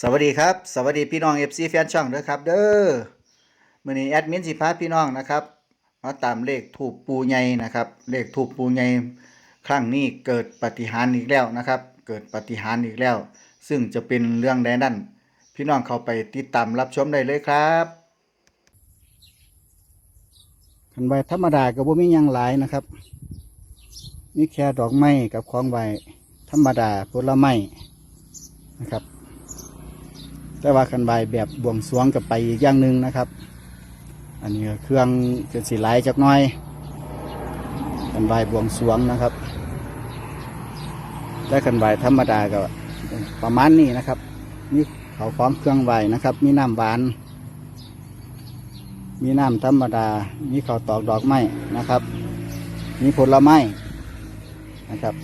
สวัสดีครับ สวัสดีพี่น้อง FC แฟนช่องด้วยครับ เด้อมื้อนี้แอดมินสิพาพี่น้องนะครับมาตามเลขถูกปูใหญ่นะครับ เลขถูกปูใหญ่ครั้งนี้เกิดปฏิหารอีกแล้วนะครับ เกิดปฏิหารอีกแล้ว ซึ่งจะเป็นเรื่องใดนั่นพี่น้องเข้าไปติดตามรับชมได้เลยครับคันใบธรรมดาก็บ่มีหยังหลายนะครับมีแค่ดอกไม้กับของใบธรรมดาผลไม้นะครับ แต่ว่าคันใบแบบบวงสวงกับไปอีกอย่างหนึ่งนะครับ อันนี้เครื่องจะสีไหลจักน้อยคันใบบวงสวงนะครับแต่คันใบธรรมดาก็ประมาณนี้นะครับมีเขาของเครื่องไหวนะครับ มีน้ำหวาน มีน้ำธรรมดา มีเขาตอกดอกไม้นะครับ มีผลไม้นะครับ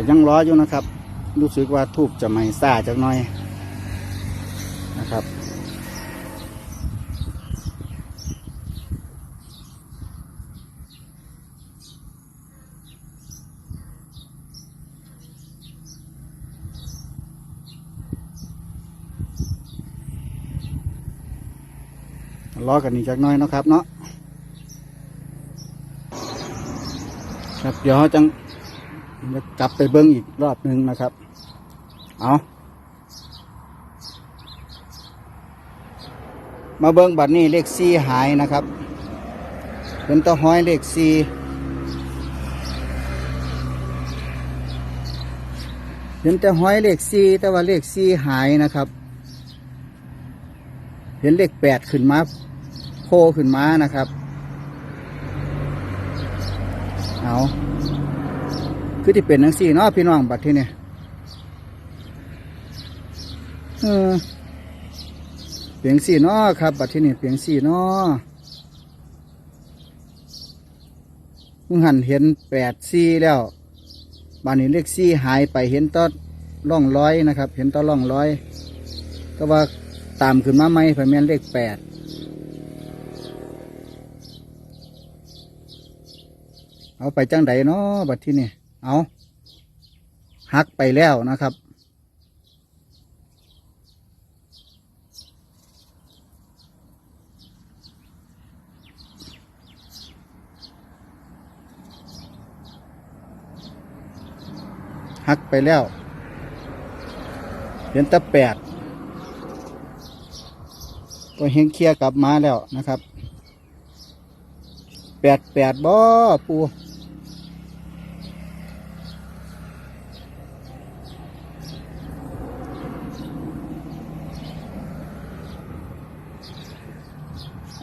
แต่ยังร้ออยู่นะครับ รู้สึกว่าทูบจะไม่ซ่าจักน่อยนะครับรอกันอีกจักน้อยนะครับเนาะครับเดี๋ยวจัง เดี๋ยวกลับไปเบิ้งอีกรอบหนึ่งนะครับ เอามาเบิ้งบัดนี้เลขซีหายนะครับ เป็นตัวห้อยเลขซีเห็นแต่ห้อยเลขซีแต่ว่าเลขซีหายนะครับ เห็นเลขแปดขึ้นมาโผล่ขึ้นมานะครับ เอา คือที่เป็นนังสี่เนาะพี่น้องบัดที่นี่เออเปลียงสี่เนาะครับบัดที่นี่เปลียงสี่เนาะมึงหันเห็นแปดสี่แล้วบานนี้เลขสี่หายไปเห็นต้นล่องร้อยนะครับ เห็นต้นล่องร้อยก็ว่าตามขึ้นมาไหมพแม่นเลขแปดเอาไปจังใดเนาะบัดที่นี่ เอาหักไปแล้วนะครับ หักไปแล้วเห็นตะแปดก็เฮงเคลียกลับมาแล้วนะครับแปดแปดบ่ปู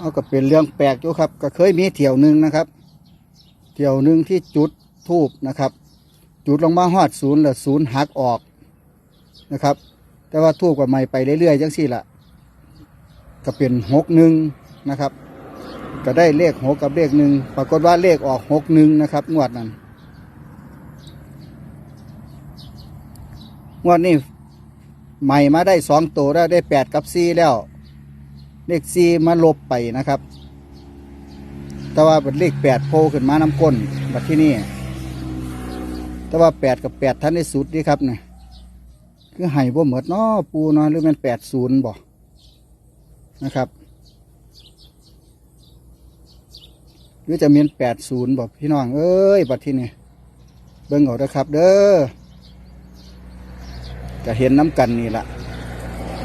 เอาก็เป็นเรื่องแปลกอยู่ครับ ก็เคยมีเที่ยวหนึ่งนะครับ เที่ยวหนึ่งที่จุดทูบนะครับ จุดลงมาหอดศูนย์แล้วศูนย์หักออกนะครับ แต่ว่าทูบกับไม่ไปเรื่อยๆจังสี่ละก็เป็นหกหนึ่งนะครับ ก็ได้เลขหกกับเลขหนึ่งปรากฏว่าเลขออกหกหนึ่งนะครับงวดนั้นงวดนี้ใหม่มาได้สองตัวแล้วได้แปดกับสี่แล้ว เลขสี่มาลบไปนะครับ แต่ว่าเป็นเลขแปดโผล่ขึ้นมาน้ำก้นบัดที่นี่แต่ว่าแปดกับแปดท่านได้สุดนี่ครับเนี่ยคือไห้บ่เหมือดนาะปูเนาะหรือมันแปดศูนย์บ่นะครับหรือจะมีแปดศูนย์บอกพี่น้อง เอ้ย บัดที่นี่เบิ่งเอาเด้อครับ เด้อจะเห็นน้ำกันนี่ละ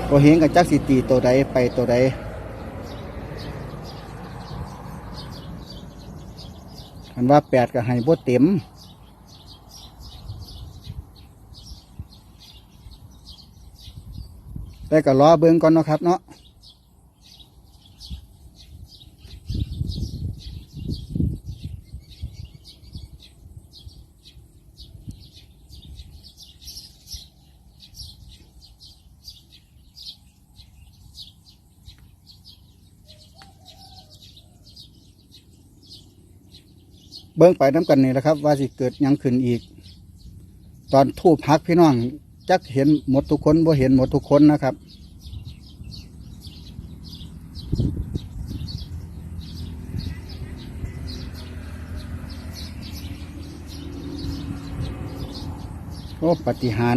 ก็เห็นกับจักสิตีตัวใดไปตัวใด นว่าแปดก็ให้บ่เต็มแต่ก็รอเบิ่งก่อนเนาะครับเนาะ เบิ้งไปน้ำกันนี่แหละครับ ว่าสิเกิดยังขึ้นอีก ตอนทูบพักพี่น้อง จักเห็นหมดทุกคนบ่เห็นหมดทุกคนนะครับโอ้ปฏิหาร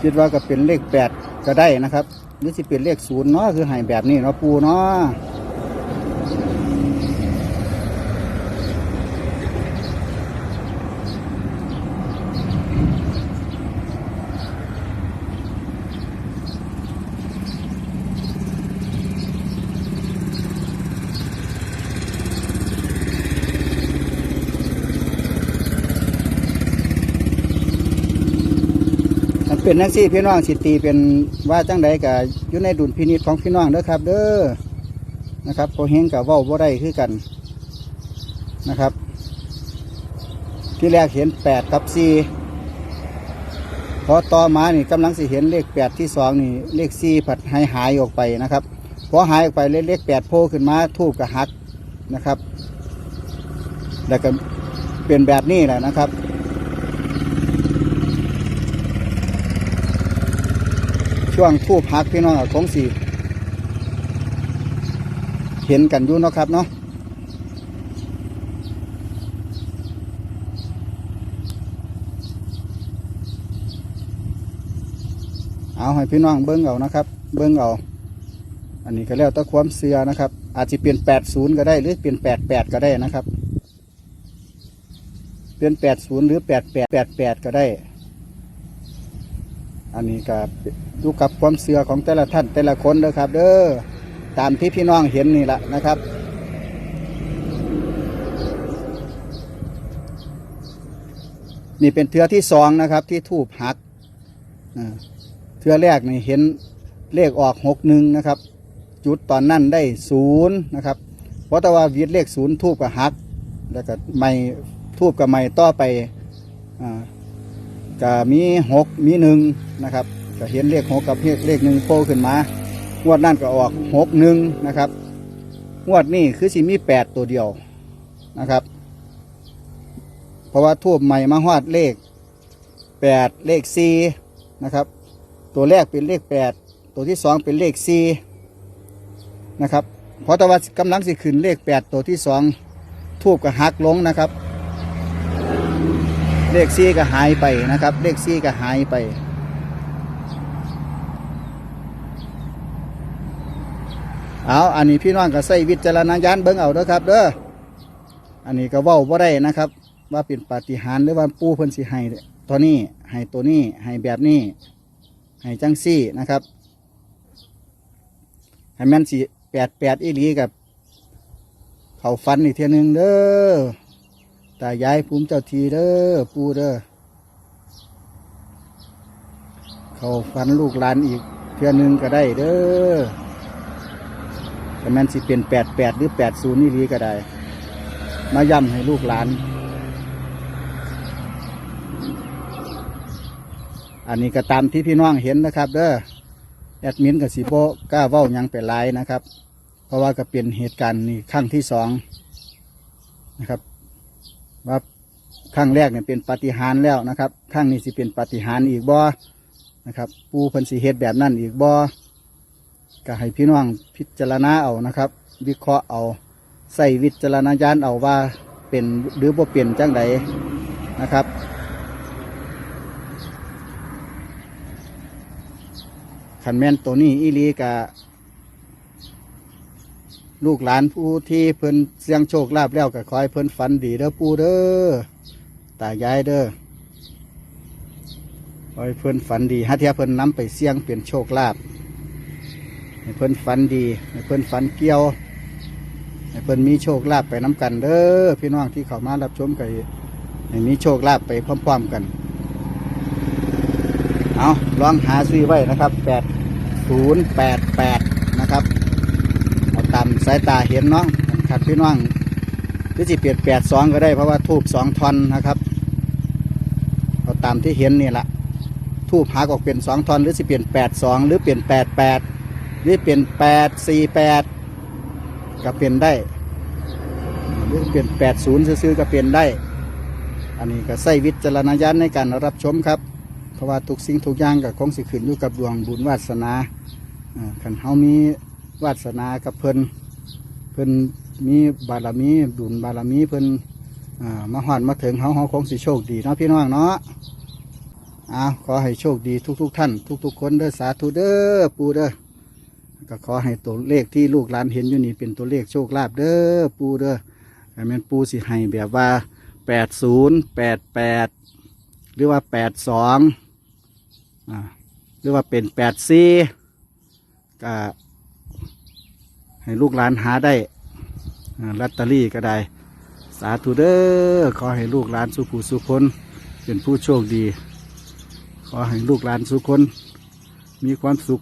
คิดว่าก็เป็นเลขแปดก็ได้นะครับหรือสิเป็นเลขศูนย์เนาะคือให้แบบนี้เนาะปูเนาะ มันเป็นนักซี่พี่น้องสิตีเป็นว่าจังใดกับอยู่ในดุลพินิจของพี่น้องเด้อครับ เด้อนะครับพอเฮงกับว้าบ่ได้คือกันนะครับ ที่แรกเห็นแปดกับสี่พอต่อมานี่กำลังสิเห็นเลขแปดที่สองนี่เลขสี่ผัดหายหายออกไปนะครับพอหายออกไปเลขเลขแปดโผล่ขึ้นมาทูบกับหักนะครับ แล้วก็เป็นแบบนี้แหละนะครับ ช่วงทูบพักพี่น้องของสีเห็นกันอยู่เนาะครับเนาะเอาให้พี่น้องเบิ้งเอานะครับ เบิ้งเอาอันนี้ก็แล้วแต่ความเสือนะครับ อาจจะเปลี่ยนแปดศูนย์ก็ได้หรือเปลี่ยนแปดแปดก็ได้นะครับ เปลี่ยนแปดศูนย์หรือแปดแปดแปดแปดก็ได้ อันนี้ก็ดูกับความเสื่อของแต่ละท่านแต่ละคนเด้อครับ เด้อตามที่พี่น้องเห็นนี่แหละนะครับ นี่เป็นเทือที่สองนะครับ ที่ทูบหักเทือแรกนี่เห็นเลขออกหกหนึ่งนะครับ จุดตอนนั้นได้ศูนย์นะครับเพราะแต่ว่าวิทย์เลขศูนย์ทูบกับหัก แล้วก็ไม่ทูบกับไม่ต่อไปอ่า ก็มีหกมีหนึ่งนะครับก็เห็นเลขหกกับเลขหนึ่งโผล่ขึ้นมางวดนั่นก็ออกหกหนึ่งนะครับงวดนี้คือสิมีแปดตัวเดียวนะครับ เพราะว่าทูบใหม่มาฮอดเลขแปดเลขสี่นะครับ ตัวแรกเป็นเลขแปดตัวที่สองเป็นเลขสี่นะครับเพราะต่ว่ากำลังสิขึ้นเลขแปดตัวที่สองทูบก็หักลงนะครับ เลขซี่ก็หายไปนะครับ เลขซี่ก็หายไป เอาอันนี้พี่น้องก็ใส่วิจารณญาณเบิ่งเอาเด้อครับ เด้ออันนี้ก็ว้าบ่าได้นะครับ ว่าเป็นปาฏิหาริย์หรือว่าปู่เพิ่นสิให้ตัวนี้ให้ตัวนี้ให้แบบนี้ให้จังซี่นะครับให้แม่นสิแปดแปดอีหลีกับเขาฟันอีกเทียหนึงเด้อ ตายายภูมิเจ้าทีเด้อปูเด้อเขาฟันลูกหลานอีกเพื่อหนึงก็ได้เด้อแต่มันสิเป็นแปดแปดหรือแปดศูนย์นี่ดีก็ได้ มาย้ำให้ลูกหลาน อันนี้ก็ตามที่พี่น้องเห็นนะครับ เด้อแอดมินกับสีโบกล้าเว้ายังเป็นไรนะครับ เพราะว่าก็เป็นเหตุการณ์นี่ครั้งที่สองนะครับ ว่าครั้งแรกเนี่ยเป็นปฏิหารแล้วนะครับครั้งนี้สิเป็นปฏิหารอีกบ่นะครับปูพันสีเฮ็ดแบบนั้นอีกบ่ก็ให้พี่น้องพิจารณาเอานะครับ วิเคราะห์เอาใส่วิจารณญาณเอาว่าเป็นหรือบ่เป็นจังใดนะครับขันแม่นตัวนี้อีลีกะ ลูกหลานผู้ที่เพิ่นเสียงโชคลาภแล้วก็ขอให้เพิ่นฝันดีเด้อปู่เด้อตายายเด้อขอให้เพิ่นฝันดีฮะเทียเพิ่นนำไปเสี่ยงเป็นโชคลาภให้เพิ่นฝันดีให้เพิ่นฝันเกี่ยวให้เพิ่นมีโชคลาภไปน้กันเด้อพี่น้องที่เข้ามารับชมกันให้มีโชคลาภไปพร้อมๆกัน เอาลองหาซื้อไว้นะครับแปดศูนย์แปดแปดาตามสายตาเห็นเนาะขัดพี่น้องหรือสิเปลี่ยนแปดสองก็ได้เพราะว่าทูบสองทอนนะครับเอาตามที่เห็นนี่แหละทูบหักออกเป็นสองทอนหรือสิเปลี่ยนแปดสองหรือเปลี่ยนแปดแปดหรือเปลี่ยนแปดสี่แปดก็เปลี่ยนได้ หรือเปลี่ยนแปดศูนย์ซื้อๆก็เปลี่ยนได้ อันนี้ก็ใส่วิจารณญาณในการรับชมครับเพราะว่าทุกสิ่งทุกอย่างก็คงสิขึ้นอยู่กับดวงบุญวาสนาอ่าคันเฮามี วาสนากับเพิ่นเพิ่นมีบารมีบุญบารมีเพิ่นอามาหอดมาถึงเฮาเฮาคงสิโชคดีเนาะพี่น้องเนาะอ้าวขอให้โชคดีทุกๆท่าน ทุก ๆ คนเด้อสาธุเด้อปูเด้อก็ขอให้ตัวเลขที่ลูกหลานเห็นอยู่นี่เป็นตัวเลขโชคลาภเด้อปูเด้อให้แม่นปูสิให้แบบว่าแปดศูนย์แปดแปดหรือว่าแปดสองอ่าหรือว่าเป็นแปดซีก็ ให้ลูกหลานหาได้ลอตเตอรี่ก็ได้ สาธุเด้อขอให้ลูกหลานสุขูสุคนเป็นผู้โชคดี ขอให้ลูกหลานสุขคนมีความสุข